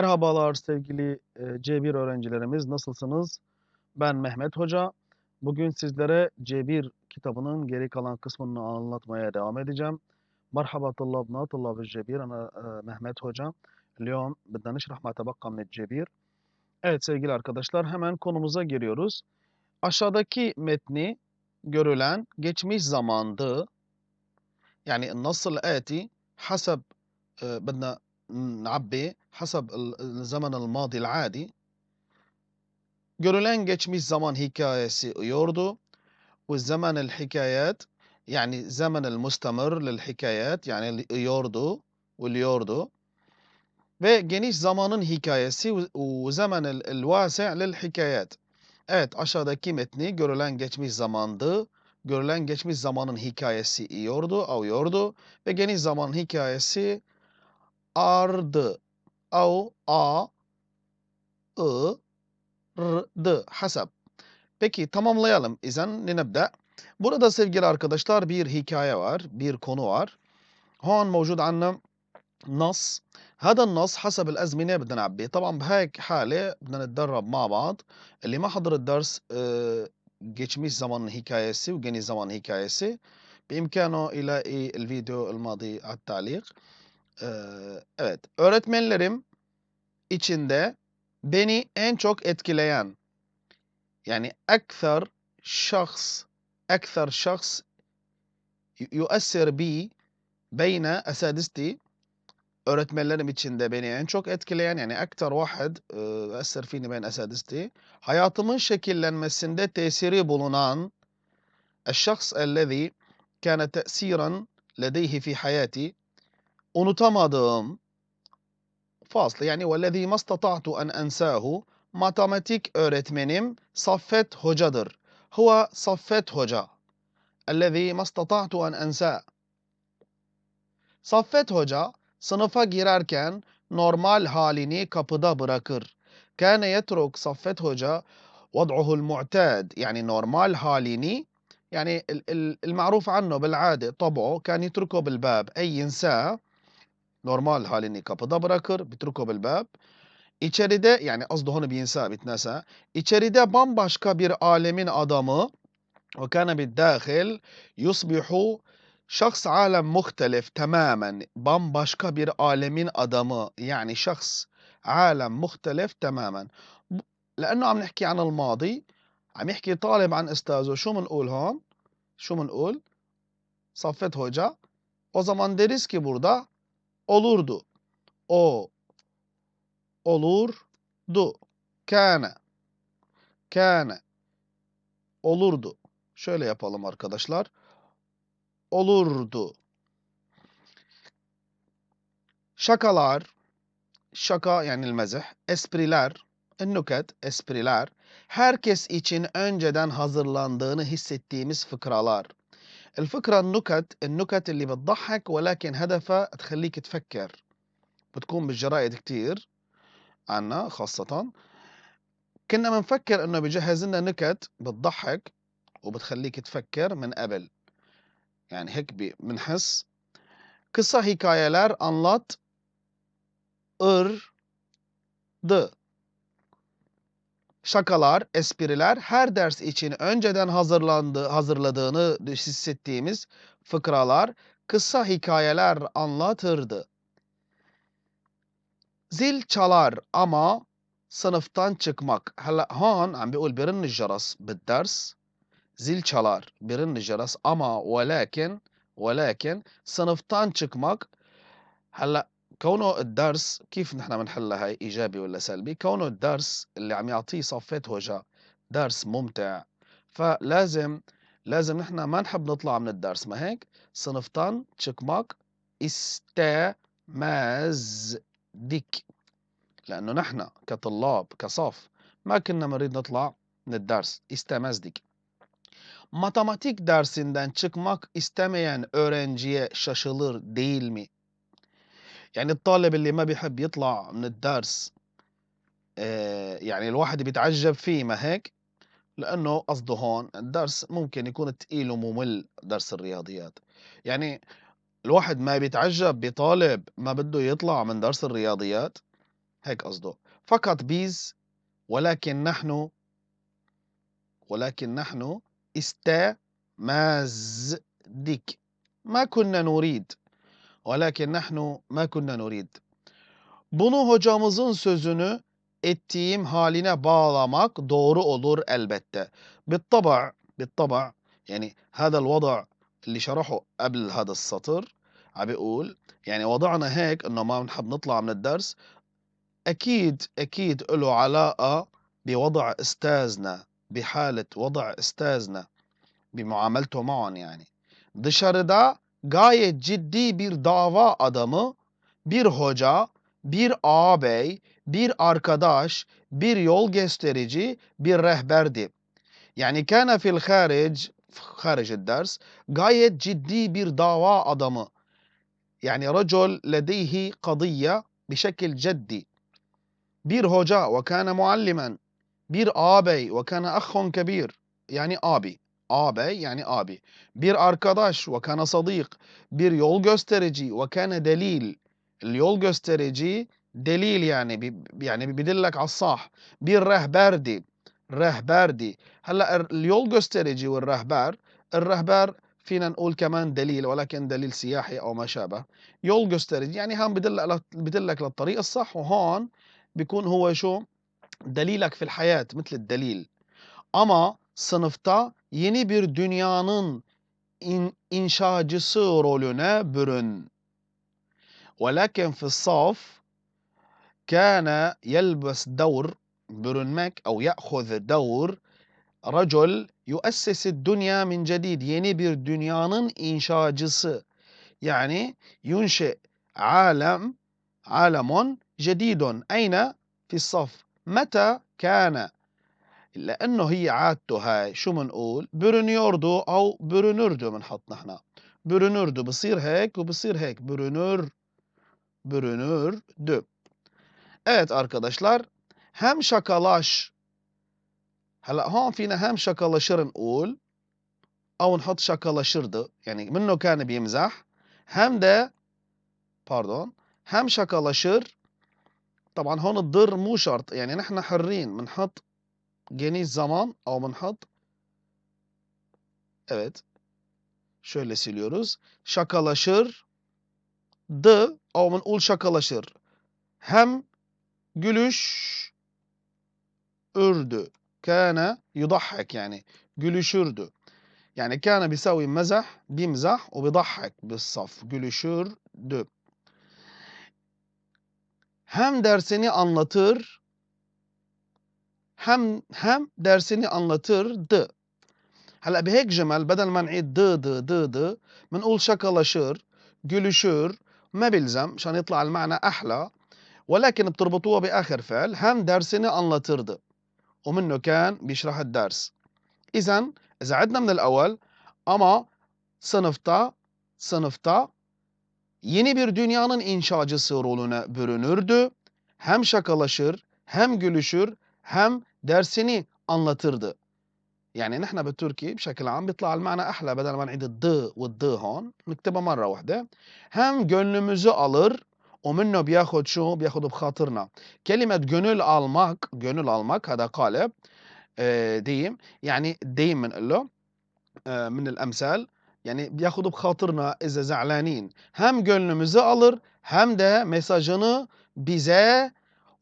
Merhabalar sevgili e, C1 öğrencilerimiz nasılsınız? Ben Mehmet Hoca. Bugün sizlere C1 kitabının geri kalan kısmını anlatmaya devam edeceğim. مرحبا طلابنا طلاب الجبير أنا آه، Mehmet Hoca. اليوم بدنا نشرح ما تبقى من الجبير. Evet sevgili arkadaşlar hemen konumuza giriyoruz. Aşağıdaki metni görülen geçmiş zamandı. Yani nasıl ati حسب آه، بدنا abbe hasab ıı, zaman al adi görülen geçmiş zaman hikayesi yordu. Ve zaman el hikayet yani zaman el mustamir lil hikayet yani yordu oluyordu. Ve geniş zamanın hikayesi zaman el, el vasi lil hikayet. Evet aşağıdaki metni görülen geçmiş zamandı. Görülen geçmiş zamanın hikayesi yordu, avuyordu ve geniş zamanın hikayesi ardı. Av, a, ı, r, d. Hasap. Peki tamamlayalım. İzen linebde. Burada sevgili arkadaşlar bir hikaye var, bir konu var. هون موجود عنا نص هذا النص حسب الأزمنة بدنا نعبيه طبعا بهيك حالة بدنا نتدرب مع بعض اللي ما حضر الدرس آه، geçmiş zamanın hikayesi ve geniş zaman hikayesi بإمكانه يلاقي الفيديو الماضي على التعليق Ee, evet öğretmenlerim içinde beni en çok etkileyen yani ekser şahs ekser şahs يؤثر بي بين أسادستي öğretmenlerim içinde beni en çok etkileyen yani ektar vahed eser fini ben esadisti hayatımın şekillenmesinde tesiri bulunan الشخص الذي كان تأثيرا لديه في حياتي unutamadığım faslı yani vellezî mastata'tu en ensâhu matematik öğretmenim Saffet Hoca'dır. Huve Saffet Hoca. Ellezî mastata'tu en ensâ. Saffet Hoca sınıfa girerken normal halini kapıda bırakır. Kâne yetruk Saffet Hoca وضعه المعتاد يعني normal halini يعني ال- ال- المعروف عنه بالعادة طبعه كان يتركه بالباب أي ينساه normal halini kapıda bırakır. Bitruko bil bab. İçeride yani az daha bir insan bitnesa. İçeride bambaşka bir alemin adamı ve kana biddâhil yusbihu şahs alem muhtelif tamamen bambaşka bir alemin adamı yani şahs عالم مختلف تماما ب- لانه عم نحكي عن الماضي عم يحكي طالب عن استاذه شو بنقول هون شو بنقول صفت hoca o zaman deriz ki burada olurdu. O olurdu. Kâne. Kâne. Olurdu. Şöyle yapalım arkadaşlar. Olurdu. Şakalar, şaka yani ilmezih, espriler, nüket, espriler, herkes için önceden hazırlandığını hissettiğimiz fıkralar. الفكرة النكت النكت اللي بتضحك ولكن هدفها تخليك تفكر. بتكون بالجرائد كتير عنا خاصة. كنا بنفكر إنه بجهز لنا نكت بتضحك وبتخليك تفكر من قبل. يعني هيك بنحس kısa hikayeler anlat ırdı şakalar, espriler her ders için önceden hazırlandı, hazırladığını hissettiğimiz fıkralar, kısa hikayeler anlatırdı. Zil çalar ama sınıftan çıkmak. هلا هون عم بيقول برن الجرس بالدرس zil çalar برن الجرس ama ولكن ولكن sınıftan çıkmak هلا كونه الدرس كيف نحن بنحلها هاي إيجابي ولا سلبي؟ كونه الدرس اللي عم يعطيه صفات هوجا درس ممتع. فلازم لازم نحن ما نحب نطلع من الدرس. ما هيك؟ صنفتان çıkmak istemezdik لأنه نحن كطلاب كصف ما كنا نريد نطلع من الدرس. istemezdik matematik dersinden çıkmak istemeyen öğrenciye şaşılır değil mi? يعني الطالب اللي ما بيحب يطلع من الدرس آه، يعني الواحد بيتعجب فيه ما هيك؟ لأنه قصده هون الدرس ممكن يكون تقيل وممل درس الرياضيات. يعني الواحد ما بيتعجب بطالب ما بده يطلع من درس الرياضيات هيك قصده. فقط biz ولكن نحن ولكن نحن istemezdik ما كنا نريد. ولكن نحن ما كنا نريد bunu hocamızın sözünü ettiğim haline bağlamak doğru olur elbette. بالطبع بالطبع يعني هذا الوضع اللي شرحه قبل هذا السطر عم بيقول يعني وضعنا هيك انه ما بنحب نطلع من الدرس أكيد أكيد له علاقه بوضع استاذنا بحاله وضع استاذنا بمعاملته معهم yani. Dışarıda gayet ciddi bir dava adamı, bir hoca, bir ağabey, bir arkadaş, bir yol gösterici, bir rehberdi. Yani kana fil haric, haric ders, gayet ciddi bir dava adamı. Yani racul ledeyhi kadiyye bir şekil ciddi. Bir hoca ve kana muallimen, bir ağabey ve kana ahhun kebir, yani abi. Ağabey yani abi. Bir arkadaş ve kana sadik. Bir yol gösterici ve kana delil. Yol gösterici delil yani yani bidillek as-sah. Bir rehberdi. Rehberdi. هلا اليول gösterici والرهبر الرهبر فينا نقول كمان دليل ولكن دليل سياحي أو ما شابه يول gösterici يعني هم بدل بدلك للطريق الصح وهون بيكون هو شو دليلك في الحياة مثل الدليل ama sınıfta yeni bir dünyanın in, inşacısı rolüne bürün. Velakin fi saf kana yelbes davr bürünmek au ya'khuz davr racul yuassisi dünya min cedid yeni bir dünyanın inşacısı. Yani yunşi alem alemun cedidun eyne fi saf meta kana لأنه هي عادته هاي شو بنقول برونيوردو أو برونوردو بنحط نحن. برونوردو بصير هيك وبصير هيك. برونور برونوردو. Evet arkadaşlar hem şakalaş هلأ هون فينا هم شكلشر نقول؟ أو نحط شكلشرد يعني منه كان بيمزح؟ هم ده باردون هم شكلشر طبعا هون الضر مو شرط يعني نحن حرين بنحط geniş zaman Aumenhat. Evet. Şöyle siliyoruz. Şakalaşır. D. Aumen ul şakalaşır. Hem gülüş ürdü. Kana yudahhak yani. Gülüşürdü. Yani kana bisavi mezah bimzah o bidahhak bis saf. Gülüşürdü. Hem dersini anlatır hem hem dersini anlatırdı. هلا بهيك جمل بدل ما نعيد ض ض ض ض بنقول شكلشر gülüşür ما بيلزم مشان يطلع المعنى أحلى ولكن بتربطوها بآخر فعل هم dersini anlatırdı. ومنه كان بيشرح الدرس إذا إذا عدنا من الأول ama sınıfta sınıfta yeni bir dünyanın inşacısı rolüne bürünürdü. Hem şakalaşır, hem gülüşür, hem dersini anlatırdı. يعني نحن بالتركي بشكل عام بيطلع المعنى أحلى بدل ما نعيد الض والض هون نكتبها مرة واحدة hem gönlümüzü alır ومنه بياخد شو بياخد بخاطرنا كلمة gönül almak gönül almak هذا قالب آه، ديم يعني ديم بنقول له آه، من الأمثال يعني بياخد بخاطرنا إذا زعلانين hem gönlümüzü alır hem de mesajını bize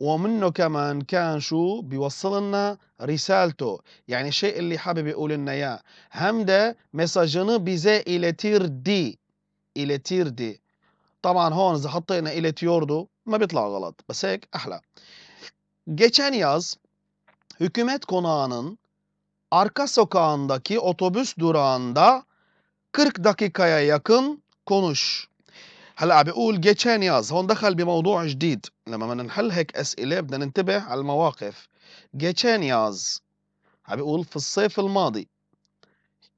ومنه كمان كان شو بيوصل لنا رسالته يعني الشيء اللي حابب يقول لنا اياه hem de mesajını bize iletirdi iletirdi طبعا هون اذا حطينا iletiyordu ما بيطلع غلط بس هيك احلى geçen yaz hükümet konağının arka sokağındaki otobüs durağında 40 dakikaya yakın konuş هلا بيقول geçen yaz هون دخل بموضوع جديد. لما بدنا نحل هيك أسئلة بدنا ننتبه على المواقف. yaz عم بيقول في الصيف الماضي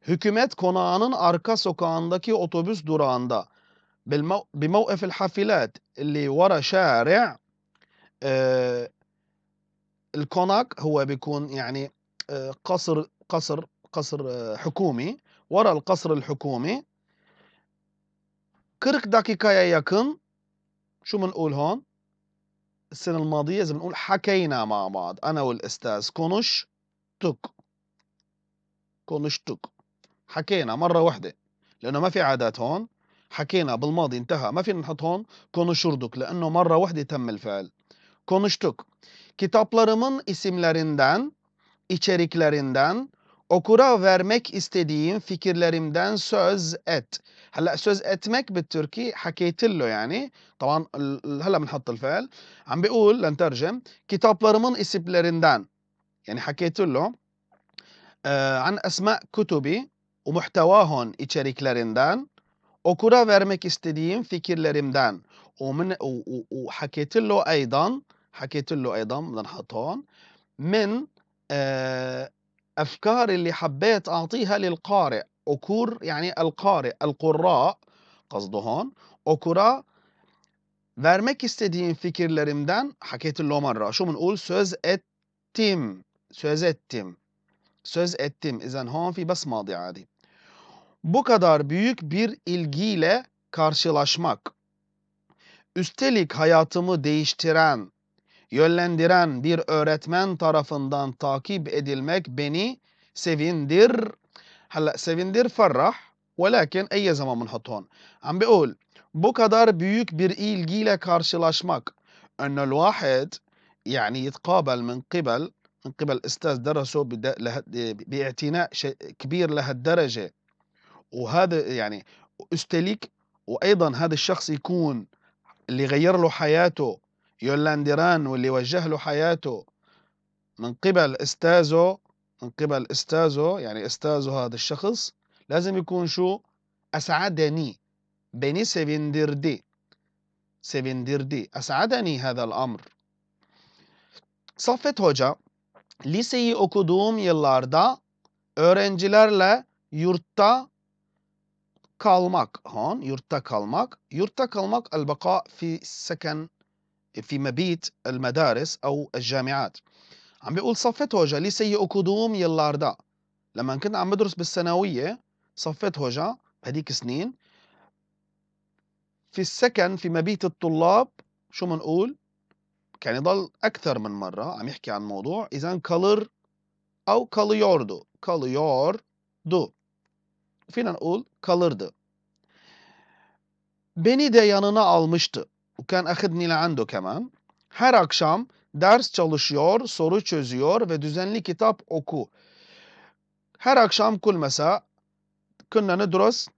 hükümet konağının arka sokağındaki otobüs durağında بالمو... بموقف الحافلات اللي ورا شارع آه الكوناك هو بيكون يعني آه قصر قصر قصر آه حكومي ورا القصر الحكومي. 40 dakikaya yakın şu بنقول هون السنة الماضية ما بنقول حكينا مع بعض أنا والأستاذ konuştuk. Konuştuk. حكينا مرة واحدة لأنه ما في عادات هون حكينا بالماضي انتهى ما فينا نحط هون konuşurduk. لأنه مرة واحدة تم الفعل konuştuk. Kitaplarımın isimlerinden içeriklerinden okura vermek istediğim fikirlerimden söz et هلا söz etmek بالتركي حكيت له يعني طبعا ال- هلا بنحط الفعل عم بيقول لنترجم kitaplarımın isimlerinden يعني حكيت له آه عن اسماء كتبي ومحتواهم içeriklerinden okura vermek istediğim fikirlerimden ومن و- و- وحكيت له ايضا حكيت له ايضا بدنا نحط هون من آه افكار اللي حبيت اعطيها للقارئ okur يعني القارئ القراء قصده هون okura vermek istediğim fikirlerimden حكيت له مرة شو بنقول söz ettim söz ettim söz ettim إذا هون في بس ماضي عادي bu kadar büyük bir ilgiyle karşılaşmak üstelik hayatımı değiştiren yönlendiren bir öğretmen tarafından takip edilmek beni sevindir. هلا sevindir فرح ولكن اي zaman بنحط هون عم بيقول bu kadar büyük bir ilgiyle karşılaşmak انه الواحد يعني يتقابل من قبل من قبل أستاذ درسه باعتناء كبير لهالدرجه وهذا يعني üstelik وأيضا هذا الشخص يكون اللي غير له حياته يولندران واللي وجه له حياته من قبل استاذه من قبل استاذه يعني استاذه هذا الشخص لازم يكون شو؟ أسعدني. beni sevindirdi sevindirdi أسعدني هذا الأمر. Saffet Hoca liseyi okuduğum yıllarda öğrencilerle yurtta kalmak هون yurtta kalmak yurtta kalmak البقاء في سكن في مبيت المدارس أو الجامعات. عم بيقول صفت هوجا liseyi okuduğum yıllarda لما كنت عم بدرس بالثانوية صفت هوجا هديك سنين. في السكن في مبيت الطلاب شو بنقول كان يضل أكثر من مرة عم يحكي عن موضوع إذا kalır أو kalıyordu kalıyordu فينا نقول kalırdı Beni de yanına almıştı. وكان أخذني لعنده كمان. Her akşam ders çalışıyor, soru çözüyor ve düzenli kitap oku. Her akşam كل مساء كنا ندرس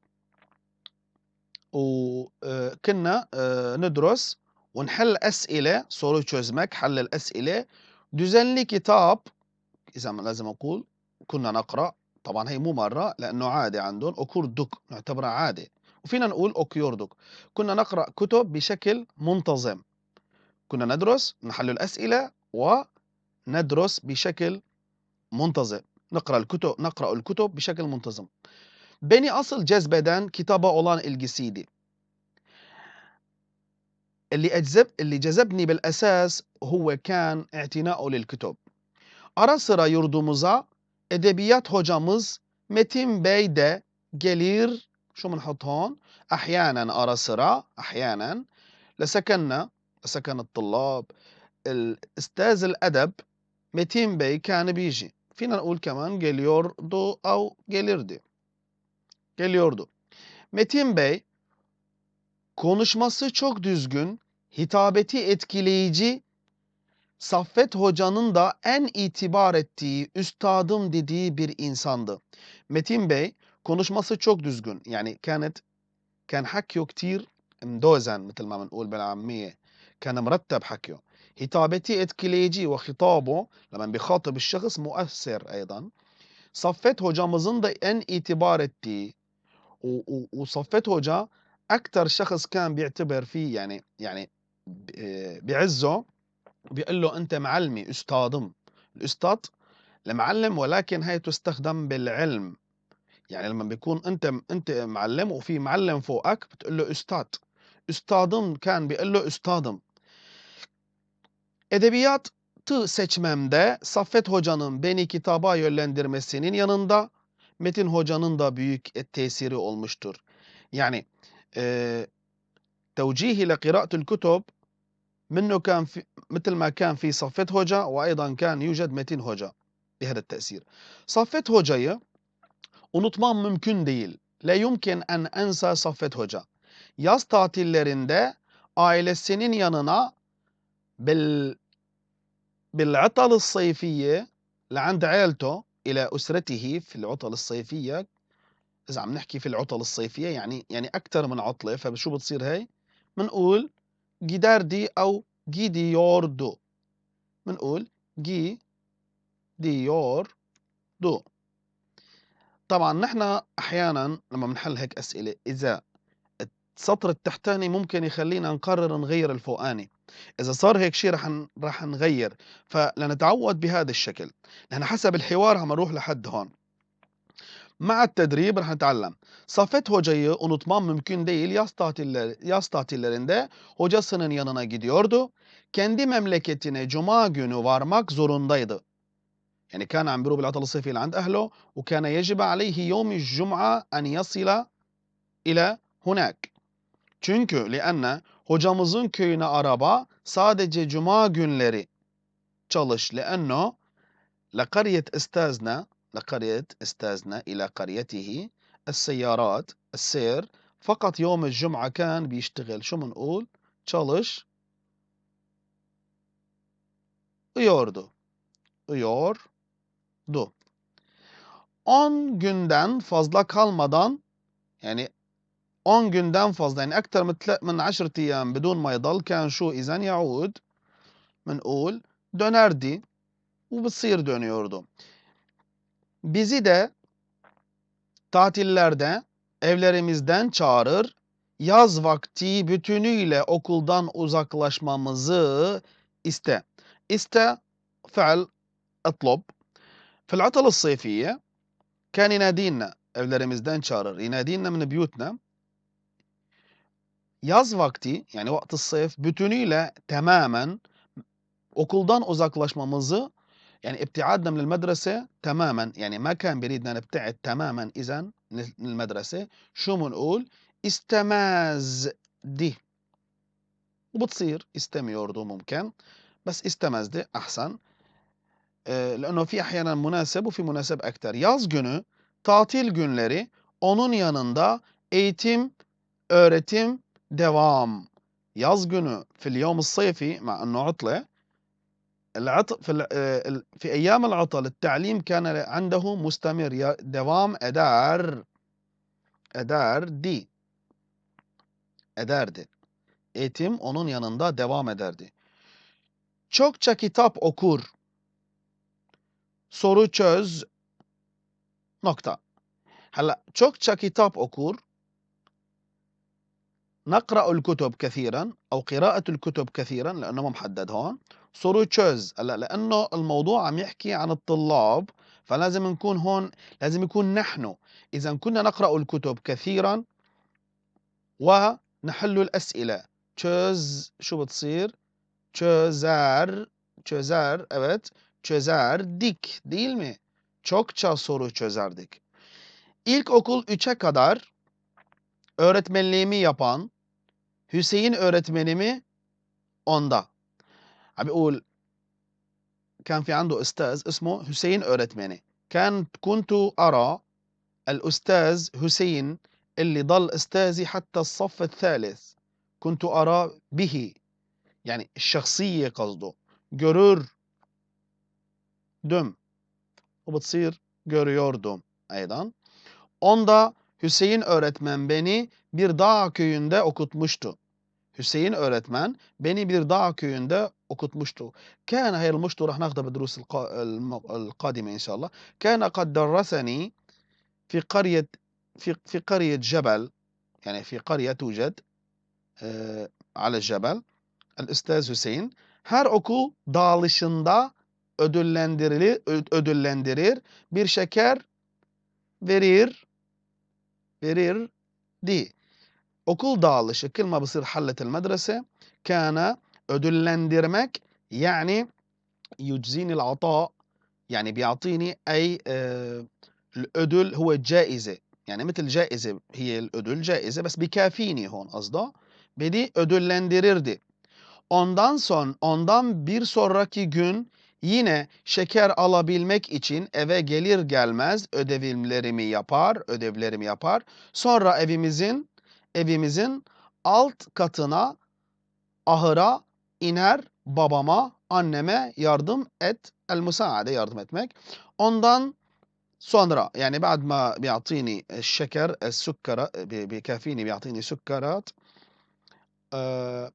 وكنا ندرس ونحل أسئلة soru çözmek حل الأسئلة düzenli kitap إذا ما لازم أقول كنا نقرأ طبعا هي مو مرة لأنه عادة عندهم okurduk نعتبرها عادة وفينا نقول okuyorduk كنا نقرأ كتب بشكل منتظم كنا ندرس نحل الأسئلة وندرس بشكل منتظم نقرأ الكتب نقرأ الكتب بشكل منتظم Beni asıl cezbeden kitaba olan ilgisiydi. اللي أجذب اللي جذبني بالأساس هو كان اعتناؤه للكتب. Ara sıra yurdumuza edebiyat hocamız Metin de gelir شو بنحط هون أحيانا ara sıra أحيانا لسكننا لسكن الطلاب الأستاذ الأدب متين بي كان بيجي فينا نقول كمان geliyordu أو gelirdi geliyordu Metin Bey konuşması çok düzgün, hitabeti etkileyici, Saffet Hoca'nın da en itibar ettiği, üstadım dediği bir insandı. Metin Bey konuşması çok düzgün. يعني كانت كان حكيه كتير مدوزن مثل ما بنقول بالعامية. كان مرتب حكيه هتابتي etkileyici وخطابه لما بيخاطب الشخص مؤثر أيضا. Saffet hocamızın da en itibar ettiği و- و- وصفت hoca أكثر شخص كان بيعتبر فيه يعني يعني بيعزه وبيقول له أنت معلمي أستاذم الأستاذ المعلم ولكن هي تستخدم بالعلم. يعني لما بيكون أنت أنت معلم وفي معلم فوقك بتقول له أستاذ أستاذم كان بيقول له أستاذم Edebiyatı seçmemde Saffet Hoca'nın beni kitaba yönlendirmesinin yanında Metin Hoca'nın da büyük tesiri olmuştur. Yani e, توجيهي لقراءة الكتب منه كان في مثل ما كان في صفة هوجة وأيضا كان يوجد متين هوجة بهذا التأثير صفة هوجayı unutmam mümkün değil. La yumkin en ensa Saffet Hoca. Yaz tatillerinde ailesinin yanına بال بالعطل الصيفية لعند عيلته إلى أسرته في العطل الصيفية إذا عم نحكي في العطل الصيفية يعني يعني أكثر من عطلة فشو بتصير هي؟ بنقول جيداردي أو جيديوردو بنقول جي ديوردو طبعا نحن أحيانا لما بنحل هيك أسئلة إذا السطر التحتاني ممكن يخلينا نقرر نغير الفوقاني إذا صار هيك شيء رح رح نغير فلنتعود بهذا الشكل نحن حسب الحوار عم نروح لحد هون مع التدريب رح نتعلم Safet hocayı unutmam mümkün değil. Yaz tatiller yaz tatillerinde hocasının yanına gidiyordu. Kendi memleketine cuma günü varmak zorundaydı. يعني كان عم بيروح بالعطلة الصيفية لعند أهله وكان يجب عليه يوم الجمعة أن يصل إلى هناك. Çünkü لأن hocamızın köyüne araba sadece cuma günleri çalış. لأنه لقرية أستاذنا لقرية أستاذنا إلى قريته السيارات السير فقط يوم الجمعة كان بيشتغل شو بنقول çalış ıyordu. Iyordu. 10 günden fazla kalmadan يعني 10 günden fazla يعني أكثر من تلا- من 10 أيام بدون ما يضل كان شو إذا يعود بنقول dönerdi وبتصير dönüyordu. Bizi de tatillerde evlerimizden çağırır, yaz vakti bütünüyle okuldan uzaklaşmamızı iste. iste فعل اطلب في العطل الصيفية كان ينادينا evlerimizden çağırır. ينادينا من بيوتنا yaz vakti yani vakti sayf bütünüyle tamamen okuldan uzaklaşmamızı يعني ابتعادنا من المدرسة تماما يعني ما كان بيريدنا نبتعد تماما إذا من المدرسة. شو بنقول استماز دي وبتصير istemiyordu ممكن بس istemezdi أحسن لأنه في أحيانا مناسب وفي مناسب أكتر yaz günü tatil günleri onun yanında eğitim öğretim devam yaz günü في اليوم الصيفي مع أنه عطلة العطل في ال- آه، ال- في أيام العطل التعليم كان عنده مستمر يا- devam eder ederdi ederdi eğitim onun yanında devam ederdi çokça kitap okur Soru çöz. Nokta. هلا çokça kitap okur. نقرأ الكتب كثيرا أو قراءة الكتب كثيرا لأنه ما محدد هون صورو تشوز هلا لأنه الموضوع عم يحكي عن الطلاب فلازم نكون هون لازم يكون نحن إذا كنا نقرأ الكتب كثيرا ونحل الأسئلة تشوز شو بتصير çözer çözer evet. Çözerdik değil mi? Çokça soru çözerdik. İlkokul 3'e kadar öğretmenliğimi yapan Hüseyin öğretmenimi onda. عم بيقول كان في عنده أستاذ اسمه حسين öğretmeni. كان كنت أرى الأستاذ حسين اللي ضل أستاذي حتى الصف الثالث كنت أرى به يعني الشخصية قصده görür düm. Ubıtsir görüyordum eydan. Onda Hüseyin öğretmen beni bir dağ köyünde okutmuştu. Hüseyin öğretmen beni bir dağ köyünde okutmuştu. Kâne hayal muştu rah nâhda bedrusul kadime inşallah. Kâne kad derraseni fi kariyet fi, fi kariyet cebel yani fi kariye tuced e, ale cebel el Hüseyin her okul dağılışında ödüllendirilir, ödüllendirir. Bir şeker verir, verir di. Okul dağılışı kılma bısır halletil medrese kana ödüllendirmek yani yuczini ata yani biatini ey e, ödül huve caize yani mitil caize hiye ödül caize bes bikafini hon azda beni ödüllendirirdi. Ondan son ondan bir sonraki gün yine şeker alabilmek için eve gelir gelmez ödevlerimi yapar, ödevlerimi yapar. Sonra evimizin evimizin alt katına ahıra iner babama, anneme yardım et. El musaade yardım etmek. Ondan sonra yani بعد ما بيعطيني الشكر السكر بيكافيني بيعطيني سكرات آه،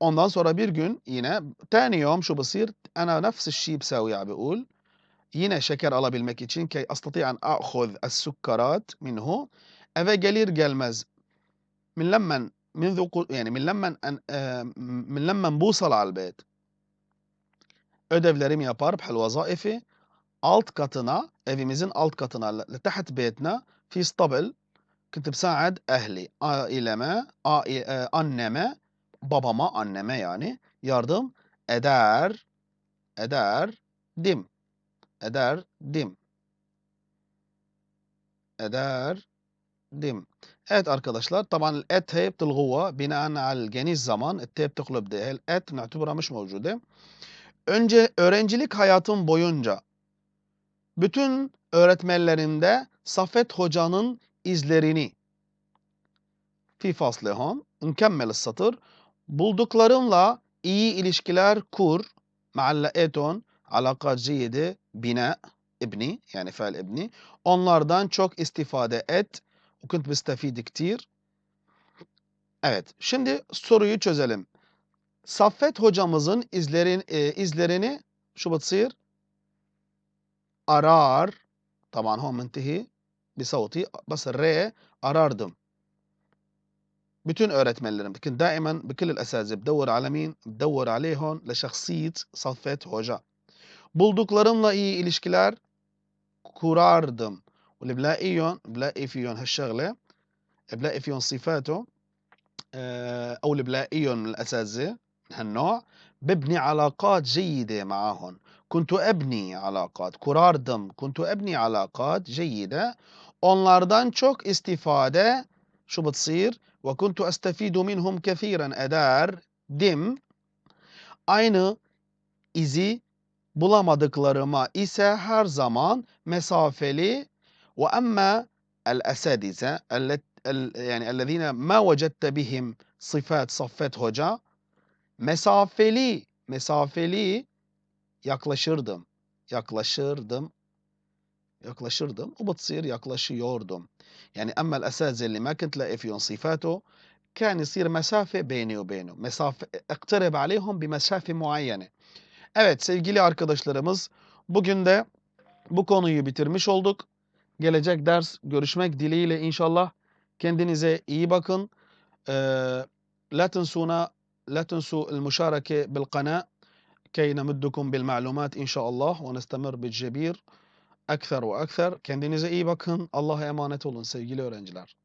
ondan sonra bir gün yine tani يوم شو بصير أنا نفس الشيء بساوي بقول yine şeker alabilmek için كي أستطيع أن أخذ السكرات منه eve gelir gelmez من لمن منذ يعني من لمن أن آه، من لمن بوصل على البيت ödevlerimi yapar بحال وظائفي alt katına evimizin alt katına لتحت بيتنا في اسطبل كنت بساعد أهلي aileme ai- e, anneme babama anneme yani yardım eder eder dim eder dim eder dim Evet arkadaşlar طبعا الات هي بتلغوها بناء على الجني الزمان الت بتقلب ده الات نعتبرها مش موجودة Önce öğrencilik hayatım boyunca bütün öğretmenlerimde Safet Hoca'nın izlerini في فاصلة هون نكمل السطر Bulduklarımla iyi ilişkiler kur. Ma'alla eton alaka ciyedi bina ibni yani fel ibni. Onlardan çok istifade et. Kunt müstefidi. Evet şimdi soruyu çözelim. Saffet hocamızın izlerin, e, izlerini şu batsir arar. Tamam hom bir sauti bas re arardım. Bütün öğretmenlerim لكن دائما بكل الأساتذة بدور على مين؟ بدور عليهم لشخصية صفت hoca. Bulduklarımla iyi ilişkiler kurardım. واللي بلاقيهم بلاقي فيهم هالشغلة بلاقي فيهم صفاته آه، أو اللي بلاقيهم من الأساتذة من هالنوع ببني علاقات جيدة معهم كنت أبني علاقات kurardım كنت أبني علاقات جيدة onlardan çok istifade şu بتصير Ve kuntu estefidu minhum kefiren ederdim. Aynı izi bulamadıklarıma ise her zaman mesafeli. Ve emme el esed ise yani ellezine ma vecette bihim sıfat Saffet Hoca mesafeli mesafeli yaklaşırdım yaklaşırdım yaklaşırdım وبتصير yaklaşıyordum يعني أما الأساتذة اللي ما كنت لاقي فيهم صفاته كان يصير مسافة بيني وبينه مسافة اقترب عليهم بمسافة معينة Evet sevgili arkadaşlarımız bugün de bu konuyu bitirmiş olduk. Gelecek ders görüşmek dileğiyle inşallah. Kendinize iyi bakın. Ee, لا تنسونا لا تنسوا المشاركة بالقناة كي نمدكم بالمعلومات إن شاء الله ونستمر بالجبير Ekser ve ekser. Kendinize iyi bakın. Allah'a emanet olun sevgili öğrenciler.